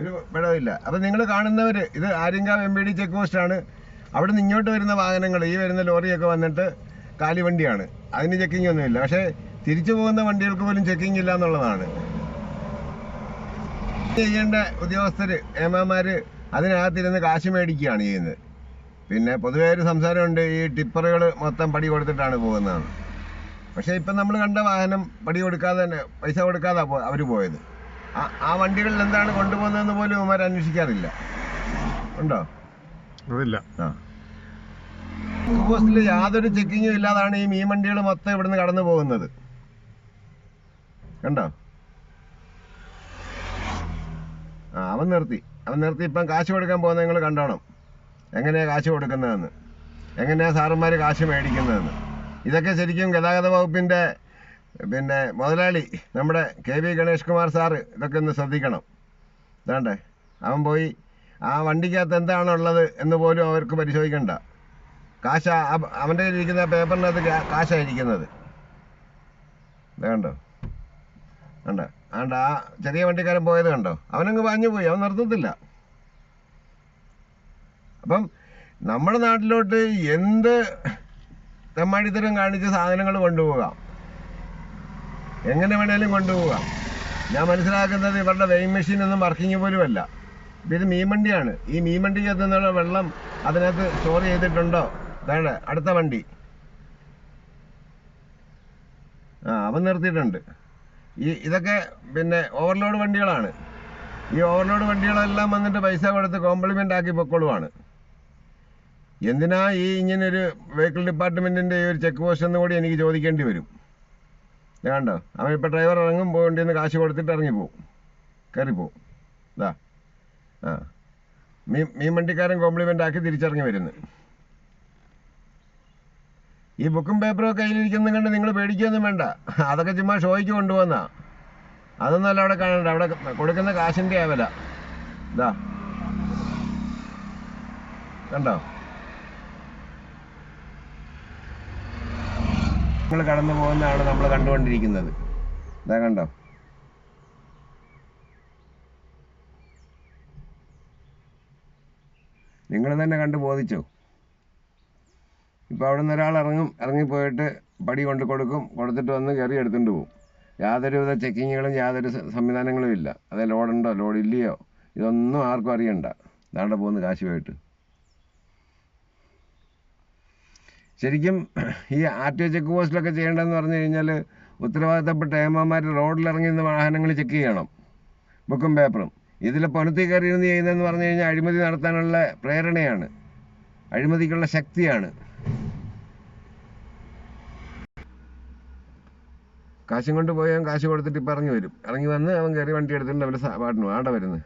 ഒരു പിഴവില്ല അപ്പം നിങ്ങൾ കാണുന്നവർ ഇത് Aryankavu M B D check പോസ്റ്റാണ് അവിടെ നിന്ന് ഇങ്ങോട്ട് വരുന്ന വാഹനങ്ങൾ ഈ വരുന്ന ലോറിയൊക്കെ വന്നിട്ട് കാലിവണ്ടിയാണ് അതിന് ചെക്കിംഗ് ഒന്നുമില്ല. പക്ഷേ തിരിച്ചു പോകുന്ന വണ്ടികൾക്ക് പോലും ചെക്കിംഗ് ഇല്ല എന്നുള്ളതാണ്. ചെയ്യേണ്ട ഉദ്യോഗസ്ഥര് ഏമാമാര് അതിനകത്തിരുന്ന് കാശ് മേടിക്കുകയാണ് ചെയ്യുന്നത്. പിന്നെ പൊതുവേ ഒരു സംസാരമുണ്ട് ഈ ടിപ്പറുകൾ മൊത്തം പടി കൊടുത്തിട്ടാണ് പോകുന്നതാണ് പക്ഷേ ഇപ്പം നമ്മൾ കണ്ട വാഹനം പടി കൊടുക്കാതെ തന്നെ പൈസ കൊടുക്കാതെ അവർ പോയത്. ആ വണ്ടികളിൽ എന്താണ് കൊണ്ടുപോകുന്നതെന്ന് പോലും അവന്മാർ അന്വേഷിക്കാറില്ല. ഉണ്ടോ? അതില്ല. ആ. പോസ്റ്റിൽ യാതൊരു ചെക്കിങ്ങും ഇല്ലാതാണ് ഈ മീൻ വണ്ടികൾ മൊത്തം ഇവിടുന്ന് കടന്നു പോകുന്നത്. കണ്ടോ? ആ അവൻ നിർത്തി. അവൻ നിർത്തി ഇപ്പം കാശ് കൊടുക്കാൻ പോകുന്ന നിങ്ങൾ കണ്ടോണം. എങ്ങനെയാ കാശ് കൊടുക്കുന്നതെന്ന്? എങ്ങനെയാ സാറന്മാർ കാശ് മേടിക്കുന്നതെന്ന്? ഇതൊക്കെ ശരിക്കും ഗതാഗത വകുപ്പിന്റെ പിന്നെ മുതലാളി നമ്മുടെ K V Ganesh Kumar sir ഇതൊക്കെ ഒന്ന് ശ്രദ്ധിക്കണം. ഇതാണ്ടേ അവൻ പോയി ആ വണ്ടിക്കകത്ത് എന്താണുള്ളത് എന്ന് പോലും അവർക്ക് പരിശോധിക്കണ്ട. കാശ അവ- അവന്റെ ഇരിക്കുന്ന പേപ്പറിനകത്ത് കാശായിരിക്കുന്നത്. കണ്ടോ? കണ്ടോ? ആണ്ട് ആ ചെറിയ വണ്ടിക്കാരൻ പോയത് കണ്ടോ? അവനങ്ങ് പാഞ്ഞു പോയി അവൻ നിർത്തത്തില്ല. അപ്പം നമ്മുടെ നാട്ടിലോട്ട് എന്ത് തെമ്മാടിത്തരം കാണിച്ച് സാധനങ്ങൾ കൊണ്ടുപോകാം? എങ്ങനെ വേണേലും കൊണ്ടുപോകാം ഞാൻ മനസ്സിലാക്കുന്നത് ഇവരുടെ വെയിൻ മെഷീൻ ഒന്നും വർക്കിംഗ് പോലുമല്ല. ഇത് മീൻവണ്ടിയാണ് ഈ മീൻവണ്ടിക്കകത്ത് നിന്നുള്ള വെള്ളം അതിനകത്ത് സ്റ്റോർ ചെയ്തിട്ടുണ്ടോ? താഴെ അടുത്ത വണ്ടി. ആ അവൻ നിർത്തിയിട്ടുണ്ട്. ഈ ഇതൊക്കെ പിന്നെ ഓവർലോഡ് വണ്ടികളാണ്. ഈ ഓവർലോഡ് വണ്ടികളെല്ലാം വന്നിട്ട് പൈസ കൊടുത്ത് കോംപ്ലിമെന്റ് ആക്കി പൊക്കോളുവാണ്. എന്തിനാ ഈ ഇങ്ങനൊരു വെഹിക്കിൾ ഡിപ്പാർട്ട്മെന്റിന്റെ ഈ ഒരു ചെക്ക് പോസ്റ്റ് എന്ന് കൂടി എനിക്ക് ചോദിക്കേണ്ടി വരും? കണ്ടോ? അവൻ ഇപ്പം ഡ്രൈവർ ഇറങ്ങും പോകേണ്ടിന്ന് കാശ് കൊടുത്തിട്ട് ഇറങ്ങിപ്പോവും കയറിപ്പോവും ഇതാ ആ. മീൻ മീൻ വണ്ടിക്കാരൻ കോംപ്ലിമെന്റ് ആക്കി തിരിച്ചിറങ്ങി വരുന്നു. ഈ ബുക്കും പേപ്പറും ഒക്കെ കയ്യിലിരിക്കുന്ന കണ്ട് നിങ്ങൾ പേടിക്കുകയൊന്നും വേണ്ട. അതൊക്കെ ചുമ്മാ ഷോയ്ക്ക് കൊണ്ടുപോകുന്ന അതൊന്നുമല്ല അവിടെ കാണണ്ട. അവിടെ കൊടുക്കുന്ന കാശിന്റെ ആവല. വില ഇതാ കണ്ടോ? നിങ്ങൾ കടന്നു പോകുന്നതാണ് നമ്മൾ കണ്ടുകൊണ്ടിരിക്കുന്നത്. ഇതാ കണ്ടോ? നിങ്ങൾ തന്നെ കണ്ടു ബോധിച്ചോ. ഇപ്പോൾ അവിടെ നിന്ന് ഒരാൾ ഇറങ്ങും ഇറങ്ങിപ്പോയിട്ട് പടി കൊണ്ട് കൊടുക്കും കൊടുത്തിട്ട് വന്ന് കയറി എടുത്തുകൊണ്ട് പോകും. യാതൊരുവിധ ചെക്കിങ്ങുകളും യാതൊരു സംവിധാനങ്ങളും ഇല്ല. അത് ലോഡുണ്ടോ? ലോഡ് ഇല്ലയോ? ഇതൊന്നും ആർക്കും അറിയണ്ട. ദാണ്ട പോകുന്നു കാശുമായിട്ട്. ശരിക്കും ഈ ആർ ടി ഒ ചെക്ക് പോസ്റ്റിലൊക്കെ ചെയ്യേണ്ടതെന്ന് പറഞ്ഞു കഴിഞ്ഞാൽ ഉത്തരവാദിത്തപ്പെട്ട ഏമാമാർ റോഡിലിറങ്ങി നിന്ന് വാഹനങ്ങൾ ചെക്ക് ചെയ്യണം. ബുക്കും പേപ്പറും. ഇതിൽ പൊനത്തി കയറി ഇരുന്ന് ചെയ്യുന്നതെന്ന് പറഞ്ഞു കഴിഞ്ഞാൽ അഴിമതി നടത്താനുള്ള പ്രേരണയാണ്. അഴിമതിക്കുള്ള ശക്തിയാണ്. കാശും കൊണ്ട് പോയി അവൻ കാശ് കൊടുത്തിട്ട് ഇപ്പം ഇറങ്ങി വരും. ഇറങ്ങി വന്ന് അവൻ കയറി വണ്ടി എടുത്തിട്ടുണ്ട് അവന്റെ പാട്ടിന് ആടെ വരുന്നത്.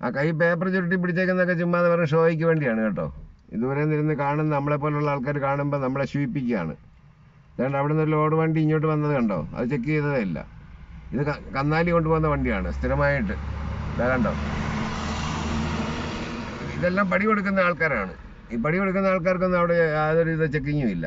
ആ കൈ പേപ്പർ ചുരുട്ടി പിടിച്ചേക്കുന്നതൊക്കെ ചുമ്മാതെ പറഞ്ഞ ഷോയ്ക്ക് വേണ്ടിയാണ് കേട്ടോ. ഇതുവരെ നിന്ന് കാണുന്ന നമ്മളെ പോലുള്ള ആൾക്കാർ കാണുമ്പോൾ നമ്മളെ ശിവിപ്പിക്കുകയാണ് അതുകൊണ്ട് അവിടെ നിന്ന് ലോഡ് വണ്ടി ഇങ്ങോട്ട് വന്നത് കണ്ടോ? അത് ചെക്ക് ചെയ്തതേ ഇല്ല. ഇത് കന്നാലി കൊണ്ടുപോകുന്ന വണ്ടിയാണ് സ്ഥിരമായിട്ട്. ഇതാ കണ്ടോ? ഇതെല്ലാം പടി കൊടുക്കുന്ന ആൾക്കാരാണ്. ഈ പടി കൊടുക്കുന്ന ആൾക്കാർക്കൊന്നും അവിടെ യാതൊരു വിധ ചെക്കിങ്ങും ഇല്ല.